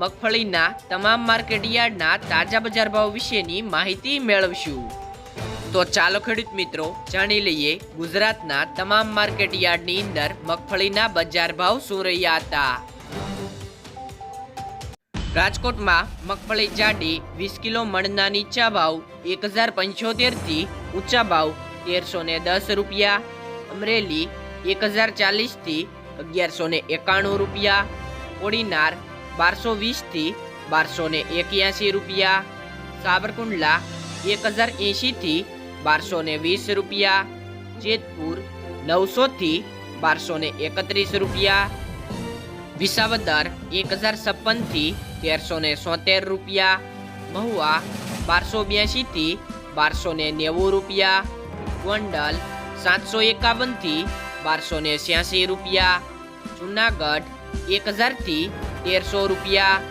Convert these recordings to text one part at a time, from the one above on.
મગફળીના તમામ માર્કેટ યાર્ડના તાજા બજાર ભાવ વિશેની માહિતી મેળવશું. તો ચાલો ખેડૂત મિત્રો, જાણી લઈએ ગુજરાતના તમામ માર્કેટ યાર્ડની અંદર મગફળીના બજાર ભાવ શું રહ્યા હતા. રાજકોટમાં મગફળી જાડી વીસ કિલો મણના નીચા ભાવ એક હજાર પંચોતેરથી ઊંચા ભાવ તેરસો ને દસ રૂપિયા. અમરેલી એક હજાર ચાલીસથી અગિયારસો ને એકાણું રૂપિયા. કોડીનાર બારસો વીસથી બારસો ને એક્યાસી રૂપિયા સાબરકુંડલા એક હજાર એંશીથી બારસો ને વીસ રૂપિયા જેતપુર નવસોથી બારસો ને એકત્રીસ રૂપિયા વિસાવદર એક હજાર છપ્પનથી તેરસો ને સોતેર રૂપિયા મહુવા બારસો બ્યાસીથી બારસો ને નેવું રૂપિયા ગોંડલ સાતસો એકાવનથી બારસો ને છ્યાસી રૂપિયા જુનાગઢ એક હજારથી તેરસો રૂપિયા,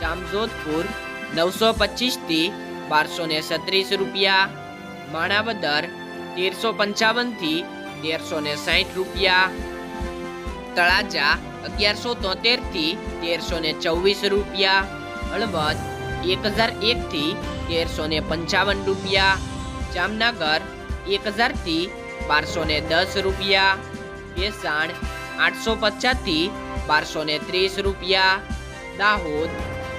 જામજોધપુર નવસો પચીસથી બારસો ને છત્રીસ રૂપિયા, માણાવદર તેરસો પંચાવનથી તેરસો ને સાહીઠ રૂપિયા, તળાજા અગિયારસો તોતેરથી તેરસો ને ચોવીસ રૂપિયા, હળવદ એક હજાર એકથી તેરસો ને પંચાવન રૂપિયા, જામનગર એક હજારથી બારસો ને દસ રૂપિયા, ભેસાણ આઠસો પચાસથી બારસો ને ત્રીસ રૂપિયા, દાહોદ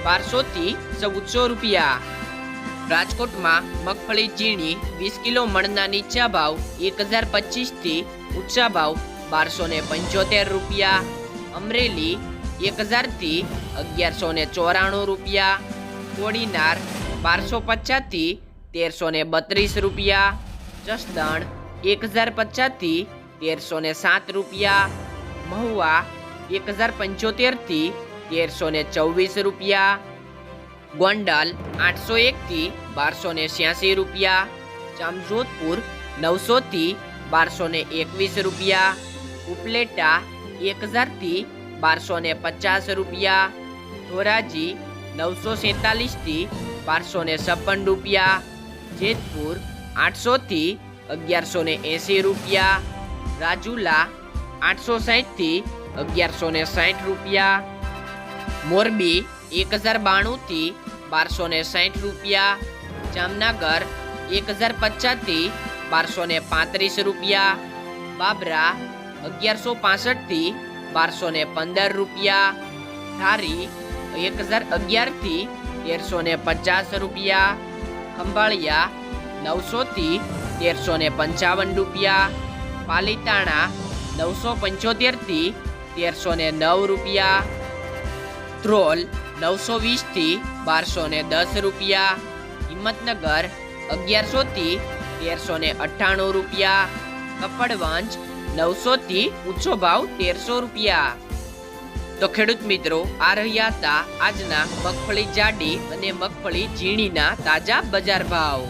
બારસોથી ચૌદસો રૂપિયા. રાજકોટમાં મગફળી ઝીણી, વીસ કિલો મણના નીચા ભાવ એક હજાર પચીસથી ઊંચા ભાવ બારસો ને પંચોતેર રૂપિયા. અમરેલી એક હજારથી અગિયારસો ને ચોરાણું રૂપિયા. કોડીનાર બારસો પચાસથી તેરસો ને બત્રીસ રૂપિયા. જસદણ એક હજાર પચાસથી તેરસો ને સાત રૂપિયા. મહુવા એક હજાર પંચોતેરથી તેરસો ને ચોવીસ રૂપિયા. ગોંડલ આઠસો એકથી બારસો ને છ્યાસી રૂપિયા. જામજોધપુર નવસોથી બારસો ને એકવીસ રૂપિયા. ઉપલેટા એક હજારથી બારસો ને પચાસ રૂપિયા. ધોરાજી નવસો સેતાલીસથી બારસો ને છપ્પન રૂપિયા. જેતપુર આઠસોથી અગિયારસો ને એંસી રૂપિયા. રાજુલા આઠસો સાહીઠથી અગિયારસો ને સાઠ રૂપિયા. મોરબી એક હજાર બાણુંથી બારસો ને સાઠ રૂપિયા. જામનગર એક હજાર પચાસથી બારસો ને પાંત્રીસ રૂપિયા. બાબરા અગિયારસો પાસઠથી બારસો ને પંદર રૂપિયા. ધારી એક હજાર અગિયારથી તેરસો ને પચાસ રૂપિયા. ખંભાળિયા નવસોથી તેરસો ને પંચાવન રૂપિયા. પાલીતાણા નવસો પંચોતેરથી તેરસો ને નવ રૂપિયા ત્રોલ નવસો વીસથી બારસો ને દસ રૂપિયા, હિંમતનગર અગિયારસોથી તેરસો ને અઠ્ઠાણું રૂપિયા, કપડવંજ નવસોથી ઊંચો ભાવ તેરસો રૂપિયા. તો ખેડૂત મિત્રો, આ રહ્યા હતા આજના મગફળી જાડી અને મગફળી ઝીણીના તાજા બજાર ભાવ.